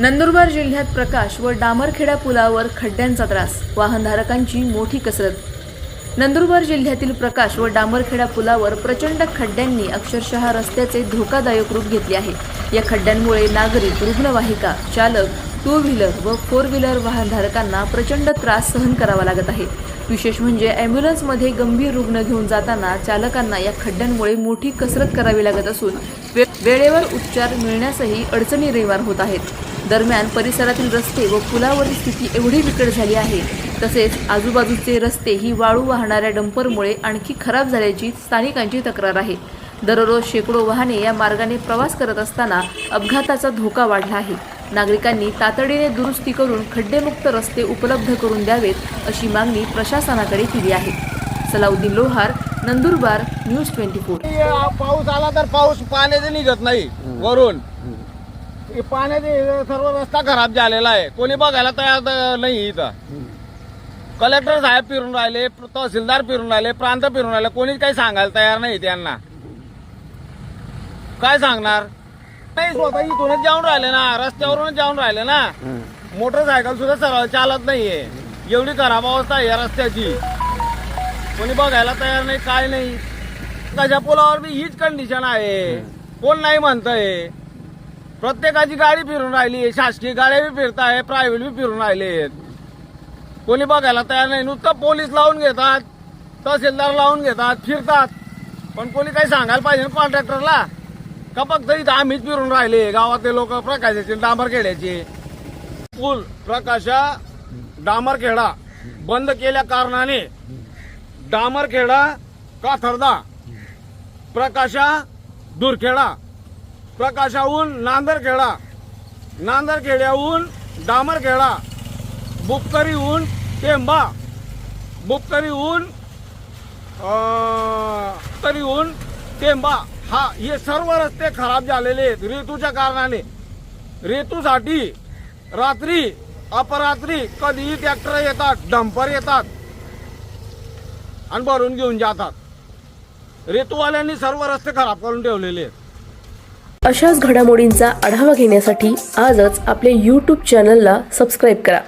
नंदुरबार जिल्ह्यात प्रकाश व डामरखेडा पुलावर खड्ड्यांचा त्रास. वाहनधारकांची मोठी कसरत. नंदुरबार जिल्ह्यातील प्रकाश व डांबरखेडा पुलावर प्रचंड खड्ड्यांनी अक्षरशः रस्त्याचे धोकादायक रूप घेतले आहे. या खड्ड्यांमुळे नागरिक रुग्णवाहिका चालक टू व्हीलर व फोर व्हीलर वाहनधारकांना प्रचंड त्रास सहन करावा लागत आहे. विशेष म्हणजे ॲम्ब्युलन्समध्ये गंभीर रुग्ण घेऊन जाताना चालकांना या खड्ड्यांमुळे मोठी कसरत करावी लागत असून वे- वेळेवर उपचार मिळण्यासही अडचणी निर्माण होत आहेत. दरम्यान परिसरातील रस्ते व पुलावरील स्थिती एवढी बिकट झाली आहे. तसेच आजूबाजूचे रस्ते ही वाळू वाहणाऱ्या डंपरमुळे आणखी खराब झाल्याची स्थानिकांची तक्रार आहे. दररोज शेकडो वाहने या मार्गाने प्रवास करत असताना अपघाताचा धोका वाढला आहे. नागरिकांनी तातडीने दुरुस्ती करून खड्डेमुक्त रस्ते उपलब्ध करून द्यावेत अशी मागणी प्रशासनाकडे केली आहे. Salauddin Lohar Nandurbar news twenty four. पाऊस आला तर पाऊस पाण्याचे निघत नाही वरून. हे पाण्याचे सर्व रस्ता खराब झालेला आहे. कोणी बघायला तयार नाही इथं. कलेक्टर साहेब फिरून राहिले तहसीलदार फिरून राहिले प्रांत फिरून राहिले कोणीच काही सांगायला तयार नाही त्यांना. काय सांगणार? नाही स्वतः इथूनच जाऊन राहिले ना रस्त्यावरूनच जाऊन राहिले ना. मोटरसायकल सुद्धा सरळ चालत नाहीये. एवढी खराब अवस्था आहे या रस्त्याची. कोणी बघायला तयार नाही काय नाही. त्याच्या पुलावर बी हीच कंडिशन आहे. कोण नाही म्हणतंय. प्रत्येकाची गाडी फिरून राहिली शासकीय गाड्या बी फिरताय प्रायव्हेट बी फिरून राहिलेत. कोणी बघायला तयार नाही. नुसतं पोलीस लावून घेतात तहसीलदार लावून घेतात फिरतात. पण कोणी काही सांगायला पाहिजे ना कॉन्ट्रॅक्टरला का तरी आम्हीच फिरून राहिले? गावातले लोक प्रकाशाचे डांबरखेड्याचे पूल प्रकाशा डांबरखेडा बंद केल्या कारणाने. डामरखेडा काथरदा. प्रकाशा दुरखेडा प्रकाशाहून नांदरखेडा नांदरखेड्याहून डांबरखेडा बुपकरीहून टेंबा. बुपकरीहून तरीहून टेंबा. हा हे सर्व रस्ते खराब झालेले आहेत. रेतूच्या कारणाने. रेतूसाठी रात्री अपरात्री कधीही ट्रॅक्टर येतात डंपर येतात आणि भरून घेऊन जातात. रेतूवाल्यांनी सर्व रस्ते खराब करून ठेवलेले आहेत. अशाच घडामोडींचा आढावा घेण्यासाठी आजच आपल्या यूट्यूब चॅनलला सबस्क्राईब करा.